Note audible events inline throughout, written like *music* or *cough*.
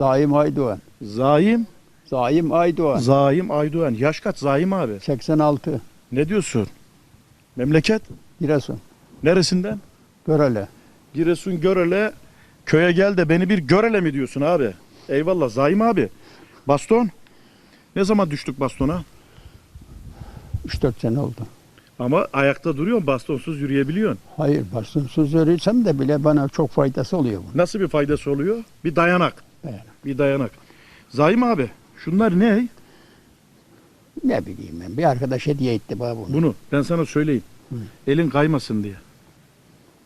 Zaim Aydoğan. Zaim, Zaim Aydoğan. Zaim Aydoğan. Yaş kaç Zaim abi? 86. Ne diyorsun? Memleket? Giresun. Neresinden? Görele. Giresun Görele. Köye gel de beni bir Görele mi diyorsun abi? Eyvallah Zaim abi. Baston? Ne zaman düştük bastona? 3-4 sene oldu. Ama ayakta duruyorsun, bastonsuz yürüyebiliyorsun. Hayır bastonsuz yürüysem de bile bana çok faydası oluyor bunun. Nasıl bir faydası oluyor? Bir dayanak. Dayanak. Bir dayanak. Zaim abi, şunlar ne? Ne bileyim ben. Bir arkadaş hediye etti bana bunu. Bunu ben sana söyleyeyim. Hı. Elin kaymasın diye.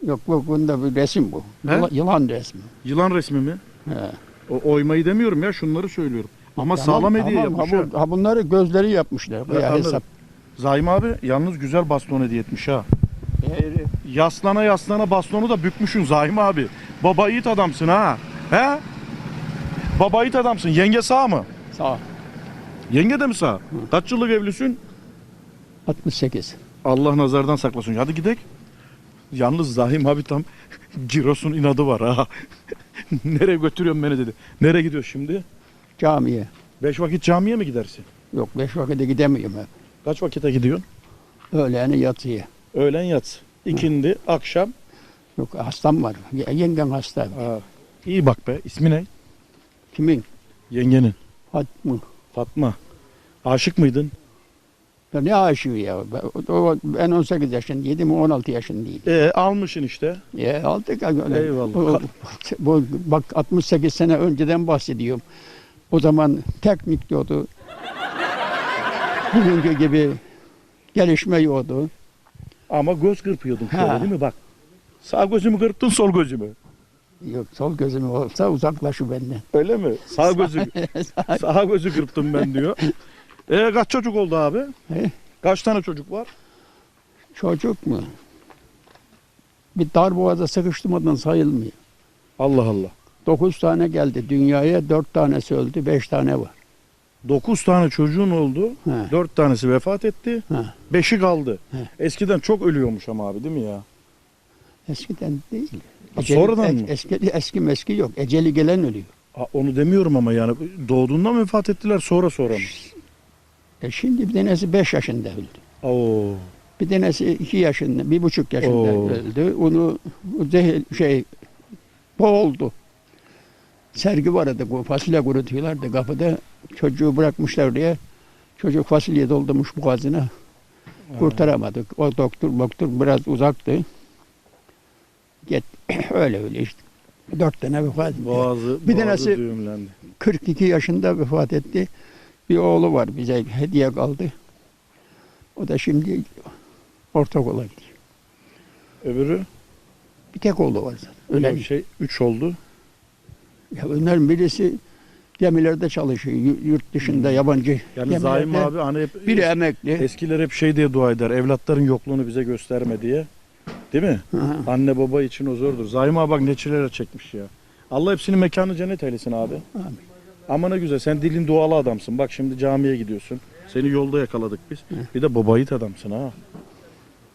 Yok bu bunda bir resim bu. He? Yılan, yılan resmi. Yılan resmi mi? He. O oymayı demiyorum ya, şunları söylüyorum. Ama Tamam, sağlam hediye tamam. yapmış. Ha, ha. bu- ha bunları gözleri yapmışlar. Anladım. hesap. Zaim abi yalnız güzel baston hediye etmiş ha. Eğri. Yaslana yaslana bastonu da bükmüşsün Zaim abi. Baba yiğit adamsın ha. He? Baba yiğit adamsın. Yenge sağ mı? Sağ ol. Yenge de mi sağ? Kaç yıllık evlisin? 68. Allah nazardan saklasın. Hadi gidelim. Yalnız Zahim abi tam *laughs* Giros'un inadı var ha. *laughs* Nereye götürüyorsun beni dedi. Nereye gidiyor şimdi? Camiye. Beş vakit camiye mi gidersin? Yok beş vakite gidemiyorum hep. Kaç vakite gidiyorsun? Öğleni yatıya. Öğlen yat. İkindi, akşam. Yok hastam var. Y- Yengem hasta. Ha. İyi bak be. İsmi ne? Kimin? Yengenin. Fatma. Fatma. Aşık mıydın? Ya ne aşığı ya? Ben- o- Ben 18 yaşındaydım, o 16 yaşındaydı. E almışsın işte. Ya aldık. Eyvallah. Bu, bu- bak 68 sene önceden bahsediyorum. O zaman teknik diyordu. Bugünkü gibi gelişme yoktu. Ama göz kırpıyordun şöyle Ha. değil mi? Bak. Sağ gözümü kırptın sol gözümü. Yok sol gözüm olsa uzaklaşı benden. Öyle mi? Sağ gözü *laughs* sağ gözü kırptım ben diyor. *laughs* E kaç çocuk oldu abi? He? Kaç tane çocuk var? Çocuk mu? Bir dar boğaza sıkıştırmadan sayılmıyor. Allah Allah. 9 tane geldi dünyaya, 4 tanesi öldü, 5 tane var. 9 tane çocuğun oldu. He. 4 tanesi vefat etti. He. 5'i kaldı. He. Eskiden çok ölüyormuş ama abi değil mi ya? Eskiden değil. Ha, sonradan mı? Eski, eski meski yok. Eceli gelen ölüyor. Ha, onu demiyorum ama yani doğduğunda mı vefat ettiler sonra sonra mı? E şimdi bir tanesi 5 yaşında öldü. Oo. Bir tanesi 2 yaşında, bir buçuk yaşında Oo. öldü. Onu zehir, şey boğuldu. Sergi vardı bu fasulye kurutuyorlardı kapıda. Çocuğu bırakmışlar diye. Çocuk fasulye doldurmuş boğazına. Kurtaramadık. O doktor doktor biraz uzaktı. Git *clears throat* öyle öyle işte. Dört tane vefat etti. Boğazı, Bir boğazı tanesi- düğümlendi. 42 yaşında vefat etti. Bir oğlu var bize hediye kaldı. O da şimdi ortaokula gidiyor. Öbürü Bir tek oğlu var zaten. öyle bir şey 3 oldu. Ya onların birisi gemilerde çalışıyor. yu- Yurt dışında yabancı Yani gemilerde. Zaim abi hani hep Biri emekli. eskiler hep şey diye dua eder. Evlatların yokluğunu bize gösterme diye. Değil mi? Hı hı. Anne baba için o zordur. Zaim abi bak ne çileler çekmiş ya. Allah hepsinin mekanı cennet eylesin abi. Amin. Ama ne güzel sen dilin dualı adamsın. Bak şimdi camiye gidiyorsun. Seni yolda yakaladık biz. Bir de baba yiğit adamsın ha.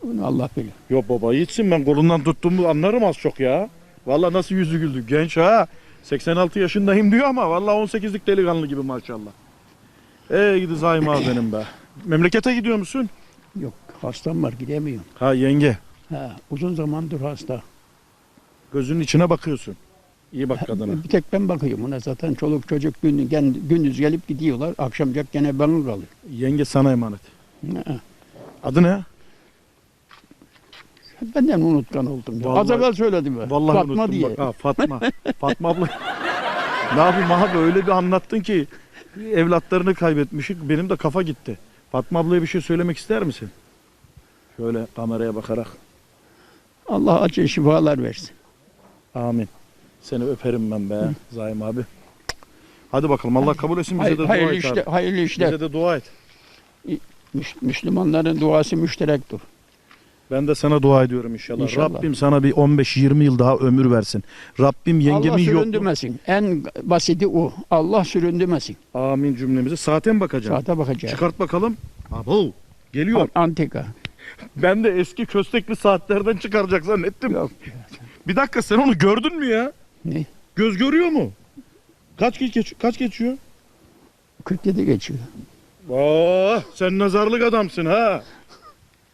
Onu Allah bilir. Yok baba yiğitsin ben kolundan tuttuğumu anlarım az çok ya. Valla nasıl yüzü güldü. Genç ha. 86 yaşındayım diyor ama valla 18'lik delikanlı gibi maşallah. Ey gidi abi benim be. *coughs* Memlekete gidiyor musun? Yok hastam var gidemiyorum. Ha yenge. Ha, uzun zamandır hasta. Gözünün içine bakıyorsun. İyi bak kadına. Bir tek ben bakıyorum ona zaten çoluk çocuk gün, gen- gündüz gelip gidiyorlar. Akşamcak gene ben kalıyor. Yenge sana emanet. Ha, Adı ne? Benden unutkan oldum. Ya. Az Vallahi- evvel söyledim ben. Vallahi Fatma unuttum diye. bak. Ha, Fatma. *laughs* Fatma abla. ne yapayım abi öyle bir anlattın ki evlatlarını kaybetmişik. Benim de kafa gitti. Fatma ablaya bir şey söylemek ister misin? Şöyle kameraya bakarak. Allah acı şifalar versin. Amin. Seni öperim ben be Zaim abi. Hadi bakalım Allah kabul etsin bize Hay- de dua hayırlı, et işler, abi. hayırlı işler. Bize de dua et. Müs- Müslümanların duası müşterektir. Ben de sana dua ediyorum inşallah. İnşallah. Rabbim sana bir 15-20 yıl daha ömür versin. Rabbim Allah yengemin yok. süründürmesin. En basiti o. Allah süründürmesin. Amin cümlemize. Saate mi bakacağım? Saate bakacağız. Çıkart bakalım. Abo. Geliyor. An- Antika. Ben de eski köstekli saatlerden çıkaracak zannettim. Yok. Bir dakika sen onu gördün mü ya? Ne? Göz görüyor mu? Kaç geç kaç geçiyor? 47 geçiyor. Oh, sen nazarlık adamsın ha.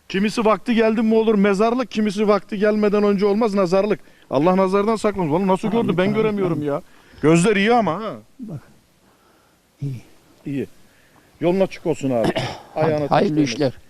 Kimisi vakti geldi mi olur mezarlık, kimisi vakti gelmeden önce olmaz nazarlık. Allah nazardan saklamış. Vallahi nasıl gördü ben göremiyorum ya. Gözler iyi ama ha. Bak. İyi. İyi. Yolun açık olsun abi. *coughs* Ayağına Hayırlı işler.